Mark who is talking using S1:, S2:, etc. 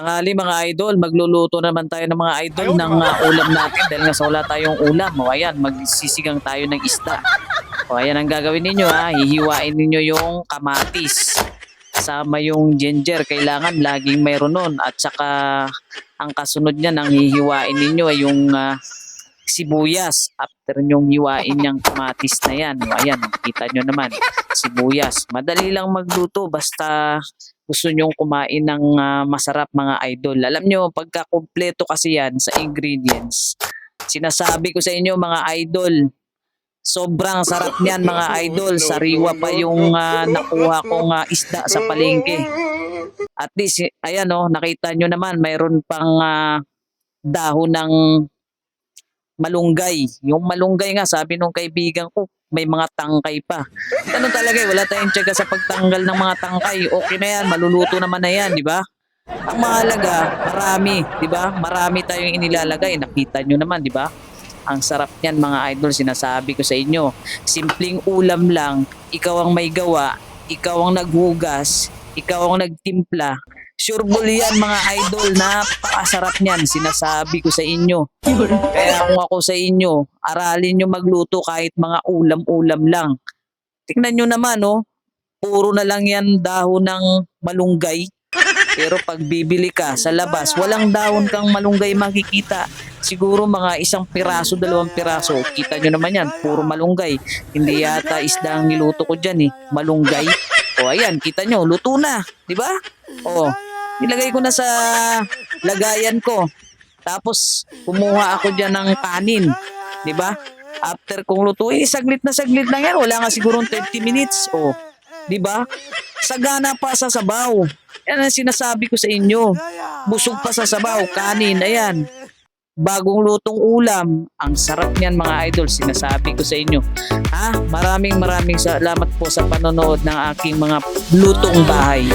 S1: tanghali mga idol, magluluto naman tayo ng mga idol ng uh, ulam natin dahil nga sa wala tayong ulam. O ayan, magsisigang tayo ng isda. O ayan ang gagawin ninyo ha, hihiwain ninyo yung kamatis. Kasama yung ginger, kailangan laging mayroon nun. At saka ang kasunod niyan, ang hihiwain ninyo ay yung ah, sibuyas. After nyong hiwain yung kamatis na yan. O ayan, kita nyo naman, sibuyas. Madali lang magluto basta gusto nyong kumain ng ah, masarap mga idol. Alam nyo, pagka kompleto kasi yan sa ingredients, sinasabi ko sa inyo mga idol, sobrang sarap niyan mga idol. Sariwa pa yung ah, nakuha kong ah, isda sa palengke. At least, ayan oh, nakita nyo naman, mayroon pang ah, dahon ng malunggay. Yung malunggay nga, sabi nung kaibigan ko, may mga tangkay pa. Ganun talaga eh, wala tayong tiyaga sa pagtanggal ng mga tangkay. Okay na yan, maluluto naman na yan, di ba? Ang mahalaga, marami, di ba? Marami tayong inilalagay. Nakita nyo naman, di ba? Ang sarap niyan mga idol, sinasabi ko sa inyo. Simpleng ulam lang, ikaw ang may gawa, ikaw ang naghugas, ikaw ang nagtimpla. Sure ball yan mga idol, napakasarap niyan, sinasabi ko sa inyo. Kaya kung ako sa inyo, aralin nyo magluto kahit mga ulam-ulam lang. Tingnan nyo naman, oh, puro na lang yan dahon ng malunggay. Pero pag bibili ka sa labas, walang dahon kang malunggay makikita. Siguro mga isang piraso, dalawang piraso. Kita nyo naman yan, puro malunggay. Hindi yata isda ang niluto ko dyan eh, malunggay. O ayan, kita nyo, luto na, di ba? O, nilagay ko na sa lagayan ko. Tapos, kumuha ako dyan ng kanin. Di ba? After kong lutuin, saglit na saglit lang yan. Wala nga siguro 30 minutes. O, di ba? Sagana pa sa sabaw. Yan ang sinasabi ko sa inyo. Busog pa sa sabaw, kanin, ayan. Bagong lutong ulam. Ang sarap niyan mga idol, sinasabi ko sa inyo. Ha? Maraming maraming salamat po sa panonood ng aking mga lutong bahay.